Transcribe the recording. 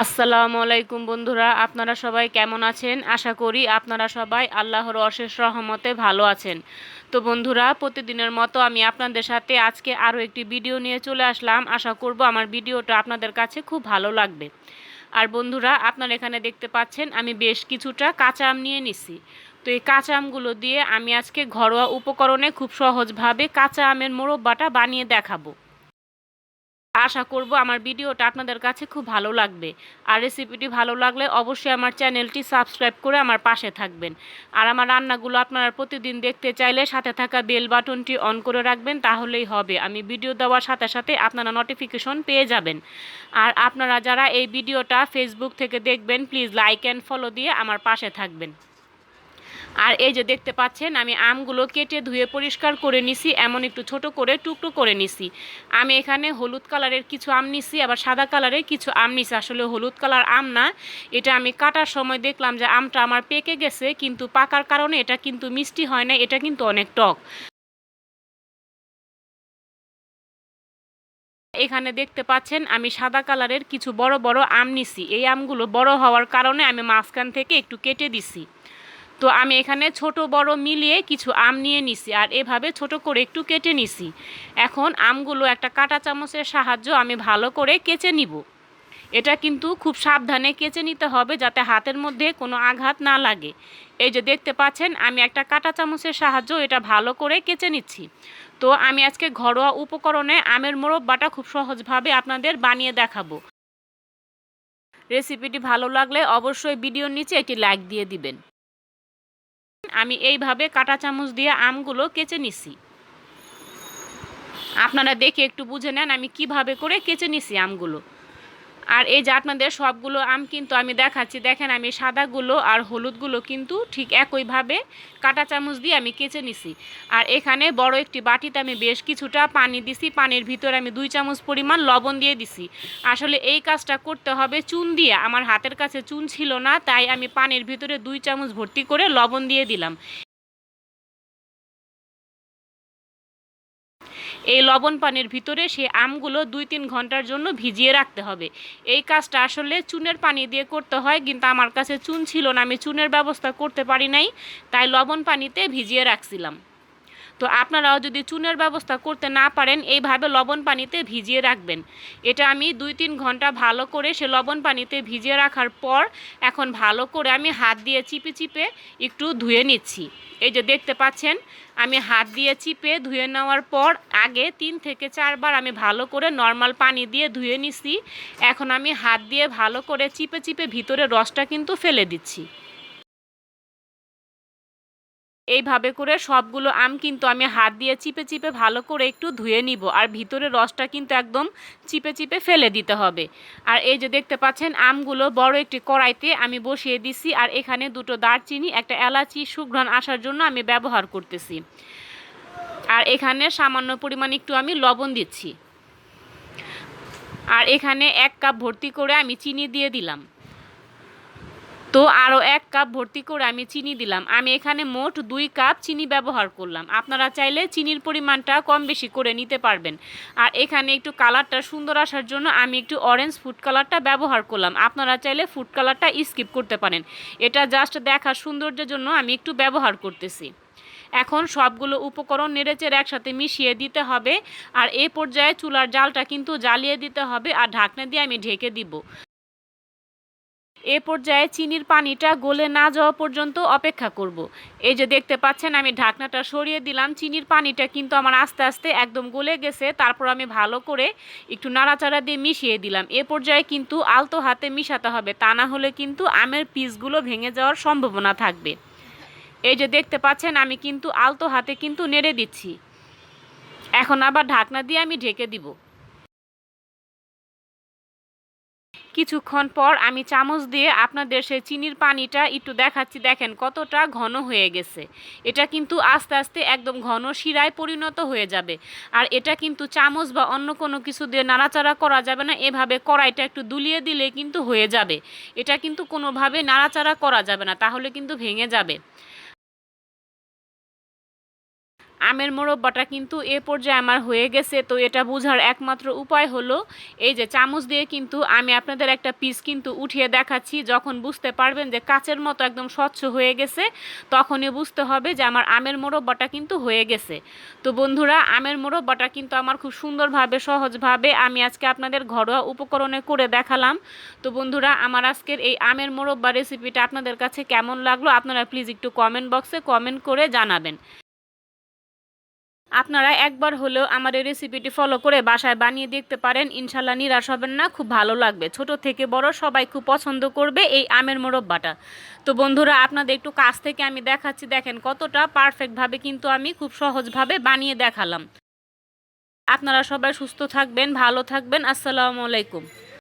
আসসালামু আলাইকুম বন্ধুরা, আপনারা সবাই কেমন আছেন? আশা করি আপনারা সবাই আল্লাহর অশেষ রহমতে ভালো আছেন। তো বন্ধুরা, প্রতিদিনের মতো আমি আপনাদের সাথে আজকে আরও একটি ভিডিও নিয়ে চলে আসলাম। আশা করব আমার ভিডিওটা আপনাদের কাছে খুব ভালো লাগবে। আর বন্ধুরা, আপনারা এখানে দেখতে পাচ্ছেন, আমি বেশ কিছুটা কাঁচা আম নিয়ে নিছি। তো এই কাঁচা আমগুলো দিয়ে আমি আজকে ঘরোয়া উপকরণে খুব সহজভাবে কাঁচা আমের মোরব্বাটা বানিয়ে দেখাবো। আশা করব আমার ভিডিওটা আপনাদের কাছে খুব ভালো লাগবে। আর রেসিপিটি ভালো লাগলে অবশ্যই আমার চ্যানেলটি সাবস্ক্রাইব করে আমার পাশে থাকবেন। আর আমার রান্নাগুলো আপনারা প্রতিদিন দেখতে চাইলে সাথে থাকা বেল বাটনটি অন করে রাখবেন, তাহলেই হবে। আমি ভিডিও দেওয়ার সাথে সাথে আপনারা নোটিফিকেশন পেয়ে যাবেন। আর আপনারা যারা এই ভিডিওটা ফেসবুক থেকে দেখবেন প্লিজ লাইক অ্যান্ড ফলো দিয়ে আমার পাশে থাকবেন। আর এই যে দেখতে পাচ্ছেন, আমি আমগুলো কেটে ধুয়ে পরিষ্কার করে নিছি, এমন একটু ছোট করে টুকরো করে নিছি। আমি এখানে হলুদ কালারের কিছু আম নিছি, আবার সাদা কালারের কিছু আম নিছি। আসলে হলুদ কালার আম না, এটা আমি কাটার সময় দেখলাম যে আমটা আমার পেকে গেছে, কিন্তু পাকার কারণে এটা কিন্তু মিষ্টি হয় না, এটা কিন্তু অনেক টক। এখানে দেখতে পাচ্ছেন, আমি সাদা কালারের কিছু বড় বড় আম নিছি। এই আমগুলো বড় হওয়ার কারণে আমি মাঝখান থেকে একটু কেটে দিছি। তো আমি এখানে ছোট, বড় মিলিয়ে কিছু আম নিয়ে নিছি আর এভাবে ছোট করে একটু কেটে নিছি। এখন আমগুলো একটা কাঁটা চামচের সাহায্য আমি ভালো করে কেচে নিব। এটা কিন্তু খুব সাবধানে কেচে নিতে হবে যাতে হাতের মধ্যে কোনো আঘাত না লাগে। এই যে দেখতে পাচ্ছেন, আমি একটা কাঁটা চামচের সাহায্য এটা ভালো করে কেচে নিচ্ছি। তো আমি আজকে ঘরোয়া উপকরণে আমের মোরব্বাটা খুব সহজভাবে আপনাদের বানিয়ে দেখাবো। রেসিপিটি ভালো লাগলে অবশ্যই ভিডিওর নিচে একটি লাইক দিয়ে দিবেন। আমি এইভাবে কাটা চামচ দিয়ে আমগুলো কেচে নিছি। আপনারা দেখে একটু বুঝে নেন আমি কীভাবে করে কেচে নিছি আমগুলো। আর এই যে আপনাদের সবগুলো আম কিন্তু আমি দেখাচ্ছি, দেখেন আমি সাদাগুলো আর হলুদগুলো কিন্তু ঠিক একইভাবে কাটা চামচ দিয়ে আমি কেচে নিছি। আর এখানে বড় একটি বাটিতে আমি বেশ কিছুটা পানি দিছি, পানির ভিতরে আমি দুই চামচ পরিমাণ লবণ দিয়ে দিছি। আসলে এই কাজটা করতে হবে চুন দিয়ে, আমার হাতের কাছে চুন ছিল না, তাই আমি পানির ভিতরে দুই চামচ ভর্তি করে লবণ দিয়ে দিলাম। এই লবণ পানির ভিতরে সেই আমগুলো দুই তিন ঘণ্টার জন্য ভিজিয়ে রাখতে হবে। এই কাজটা আসলে চুনের পানি দিয়ে করতে হয়, কিন্তু আমার কাছে চুন ছিল না। আমি চুনের ব্যবস্থা করতে পারি নাই, তাই লবণ পানিতে ভিজিয়ে রাখছিলাম। তো আপনারাও যদি চুনের ব্যবস্থা করতে না পারেন, এইভাবে লবণ পানিতে ভিজিয়ে রাখবেন। এটা আমি দুই তিন ঘণ্টা ভালো করে সে লবণ পানিতে ভিজিয়ে রাখার পর এখন ভালো করে আমি হাত দিয়ে চিপে চিপে একটু ধুয়ে নিচ্ছি। এই যে দেখতে পাচ্ছেন, আমি হাত দিয়ে চিপে ধুয়ে নেওয়ার পর আগে তিন থেকে চারবার আমি ভালো করে নর্মাল পানি দিয়ে ধুয়ে নিছি। এখন আমি হাত দিয়ে ভালো করে চিপে চিপে ভিতরে রসটা কিন্তু ফেলে দিচ্ছি। এইভাবে করে সবগুলো আম কিন্তু আমি হাত দিয়ে চিপে চিপে ভালো করে একটু ধুয়ে নিব আর ভিতরে রসটা কিন্তু একদম চিপে চিপে ফেলে দিতে হবে। আর এই যে দেখতে পাচ্ছেন, আমগুলো বড় একটি কড়াইতে আমি বসিয়ে দিছি আর এখানে দুটো দারচিনি, একটা এলাচি, সুঘ্রাণ আসার জন্য আমি ব্যবহার করতেছি। আর এখানে সামান্য পরিমাণ একটু আমি লবণ দিচ্ছি। আর এখানে এক কাপ ভর্তি করে আমি চিনি দিয়ে দিলাম। তো আরও এক কাপ ভর্তি করে আমি চিনি দিলাম। আমি এখানে মোট দুই কাপ চিনি ব্যবহার করলাম। আপনারা চাইলে চিনির পরিমাণটা কম বেশি করে নিতে পারবেন। আর এখানে একটু কালারটা সুন্দর আসার জন্য আমি একটু অরেঞ্জ ফুড কালারটা ব্যবহার করলাম। আপনারা চাইলে ফুড কালারটা স্কিপ করতে পারেন। এটা জাস্ট দেখার সৌন্দর্যের জন্য আমি একটু ব্যবহার করতেছি। এখন সবগুলো উপকরণ নেড়েচেড়ে একসাথে মিশিয়ে দিতে হবে। আর এ পর্যায়ে চুলার জালটা কিন্তু জ্বালিয়ে দিতে হবে। আর ঢাকনা দিয়ে আমি ঢেকে দিব। এ পর্যায়ে চিনির পানিটা গলে না যাওয়া পর্যন্ত অপেক্ষা করব। এই যে দেখতে পাচ্ছেন, আমি ঢাকনাটা সরিয়ে দিলাম। চিনির পানিটা কিন্তু আমার আস্তে আস্তে একদম গলে গেছে। তারপর আমি ভালো করে একটু নাড়াচাড়া দিয়ে মিশিয়ে দিলাম। এ পর্যায়ে কিন্তু আলতো হাতে মিশাতে হবে। তা না হলে কিন্তু আমের পিসগুলো ভেঙে যাওয়ার সম্ভাবনা থাকবে। এই যে দেখতে পাচ্ছেন, আমি কিন্তু আলতো হাতে কিন্তু নেড়ে দিচ্ছি। এখন আবার ঢাকনা দিয়ে আমি ঢেকে দিব। কিছুক্ষণ পর আমি চামচ দিয়ে আপনাদের সেই চিনির পানিটা একটু দেখাচ্ছি। দেখেন কতটা ঘন হয়ে গেছে। এটা কিন্তু আস্তে আস্তে একদম ঘন শিরায় পরিণত হয়ে যাবে। আর এটা কিন্তু চামচ বা অন্য কোনো কিছু দিয়ে নাড়াচাড়া করা যাবে না। এভাবে কড়াইটা একটু দুলিয়ে দিলে কিন্তু হয়ে যাবে। এটা কিন্তু কোনোভাবে নাড়াচাড়া করা যাবে না। তাহলে কিন্তু ভেঙে যাবে। আমের মোরব্বাটা কিন্তু এ পর্যায়ে আমার হয়ে গেছে। তো এটা বোঝার একমাত্র উপায় হলো, এই যে চামচ দিয়ে কিন্তু আমি আপনাদের একটা পিস কিন্তু উঠিয়ে দেখাচ্ছি। যখন বুঝতে পারবেন যে কাচের মতো একদম স্বচ্ছ হয়ে গেছে, তখনই বুঝতে হবে যে আমার আমের মোরব্বাটা কিন্তু হয়ে গেছে। তো বন্ধুরা, আমের মোরব্বাটা কিন্তু আমার খুব সুন্দরভাবে, সহজভাবে আমি আজকে আপনাদের ঘরোয়া উপকরণে করে দেখালাম। তো বন্ধুরা, আমার আজকের এই আমের মোরব্বা রেসিপিটা আপনাদের কাছে কেমন লাগল? আপনারা প্লিজ একটু কমেন্ট বক্সে কমেন্ট করে জানাবেন। আপনারা একবার হলেও আমার এই রেসিপিটি ফলো করে বাসায় বানিয়ে দেখতে পারেন। ইনশাল্লাহ নিরাশ হবেন না, খুব ভালো লাগবে। ছোট থেকে বড় সবাই খুব পছন্দ করবে এই আমের মোরব্বাটা। তো বন্ধুরা, আপনাদের একটু কাছ থেকে আমি দেখাচ্ছি, দেখেন কতটা পারফেক্টভাবে কিন্তু আমি খুব সহজভাবে বানিয়ে দেখালাম। আপনারা সবাই সুস্থ থাকবেন, ভালো থাকবেন। আসসালামু আলাইকুম।